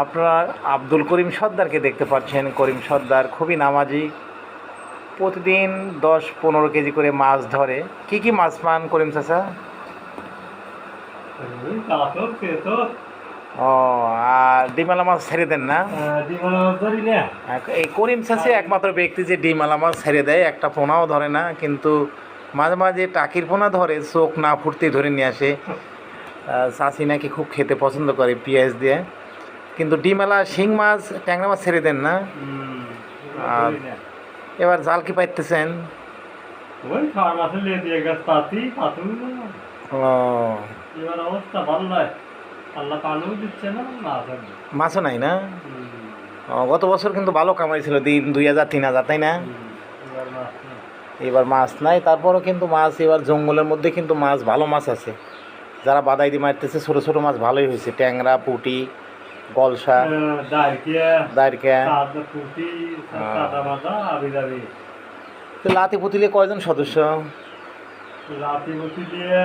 আপনারা আব্দুল করিম সর্দারকে দেখতে পাচ্ছেন। করিম সর্দার খুবই নামাজি। প্রতিদিন দশ পনেরো কেজি করে মাছ ধরে। কি কি মাছ পান করিম পেতল ও আর ডিমালা মাছ ছেড়ে দেন না? না। এই করিম চাষে একমাত্র ব্যক্তি যে ডিমালা মাছ ছেড়ে দেয় একটা পোনাও ধরে না কিন্তু মাঝে মাঝে টাকির পোনা ধরে চোখ না ফুটতে ধরে নিয়ে আসে। চাষি নাকি খুব খেতে পছন্দ করে পেঁয়াজ দিয়ে। কিন্তু ডিমালা শিং মাছ ট্যাংরা মাছ ছেড়ে দেন না। আর এবার জাল কি পাইতেছেন। মাছও নাই। না? গত বছর কিন্তু ভালো কামাই ছিল দিন দুই হাজার তিন হাজার তাই না? এবার মাছ এবার মাছ নাই তারপরও কিন্তু মাছ এবার জঙ্গলের মধ্যে কিন্তু মাছ ভালো মাছ আছে। যারা বাদাই দিয়ে মারতেছে ছোটো ছোটো মাছ ভালোই হয়েছে। ট্যাংরা পুটি গলসা দাঁড়কিয়া, হ্যাঁ। মাথা, আবি তো লাতি পুতিলে কয়জন সদস্য? দিয়ে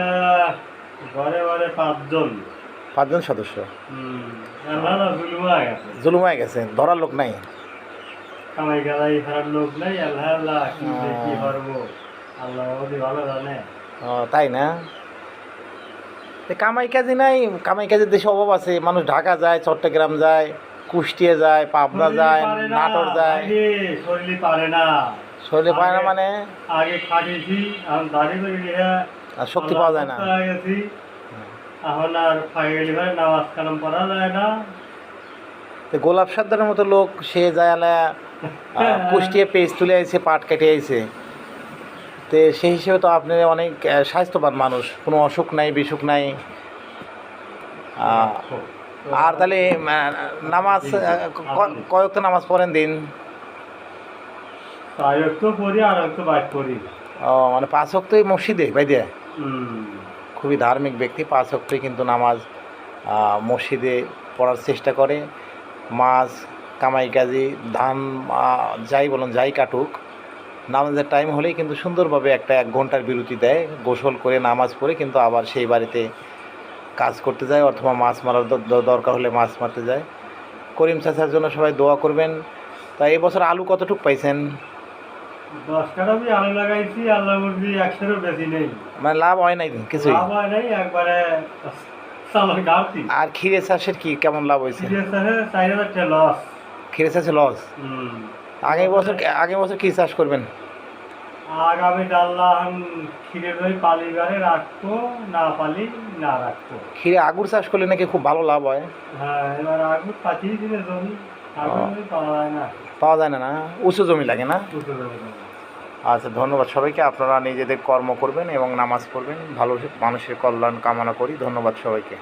ঘরে ঘরে পাঁচজন। পাঁচজন সদস্য। জুলুমায় গেছে। ধরার লোক নাই। কামাই গালাই লোক নেই আল্লাহ আল্লাহ কি যে কি আহ। করব? আল্লাহ ভালো জানে। ও, তাই না? কামাই কাজে নাই কামাই কাজের দেশে অভাব আছে। মানুষ ঢাকা যায় চট্টগ্রাম যায় কুষ্টিয়া যায় পাবনা যায় নাটোর যায়। শরীরে পারে না। শরীরে পায় না মানে? আগে খাটিয়েছি এখন দাড়ি আর শক্তি পাওয়া যায় না। এখন আর ফাইলি ভাই নামাজ কালাম পড়া যায় না। তো গোলাপ সর্দারের মতো লোক সে যায় কুষ্টিয়া পেজ তুলে আইছে পাট কেটে আইছে। তো সেই হিসেবে তো আপনি অনেক স্বাস্থ্যবান মানুষ। কোনো অসুখ নাই বিসুখ নাই। আর তাহলে নামাজ কয়েক তো নামাজ পড়েন দিন? ও মানে পাঁচ অক্টই মসজিদে ভাই দিয়ে খুবই ধার্মিক ব্যক্তি পাঁচ অক্টই কিন্তু নামাজ মসজিদে পড়ার চেষ্টা করে। মাছ কামাই কাজি ধান যাই বলুন যাই কাটুক। নামাজের টাইম হলেই কিন্তু সুন্দরভাবে একটা এক ঘণ্টার বিরতি দেয় গোসল করে নামাজ পড়ে কিন্তু আবার সেই বাড়িতে কাজ করতে যায় অথবা মাছ মারার দরকার হলে মাছ মারতে যায়। করিম চাচার জন্য সবাই দোয়া করবেন। তা এই বছর আলু কতটুক পাইছেন? দশ কাটা আমি আলু লাগাইছি আল্লাহ মুরগি একশোরও বেশি নেই। মানে লাভ হয় নাই কিছুই? লাভ হয় নাই একবারে আর ক্ষীরে চাষের কি কেমন লাভ হয়েছে? লস ক্ষীরে চাষে লস হুম আগে বছর আগে বছর কি চাষ করবেন? আগামী ডাল্লা ক্ষীরের ওই পালি ঘরে রাখব না পালি না রাখব। ক্ষীরে আগুর চাষ করলে নাকি খুব ভালো লাভ হয়? হ্যাঁ এবার আগুন পাঠিয়ে দিলে জমি পাওয়া যায় না। পাওয়া যায় না না উঁচু জমি লাগে না। আচ্ছা ধন্যবাদ সবাইকে আপনারা নিজেদের কর্ম করবেন এবং নামাজ পড়বেন ভালো মানুষের কল্যাণ কামনা করি ধন্যবাদ সবাইকে।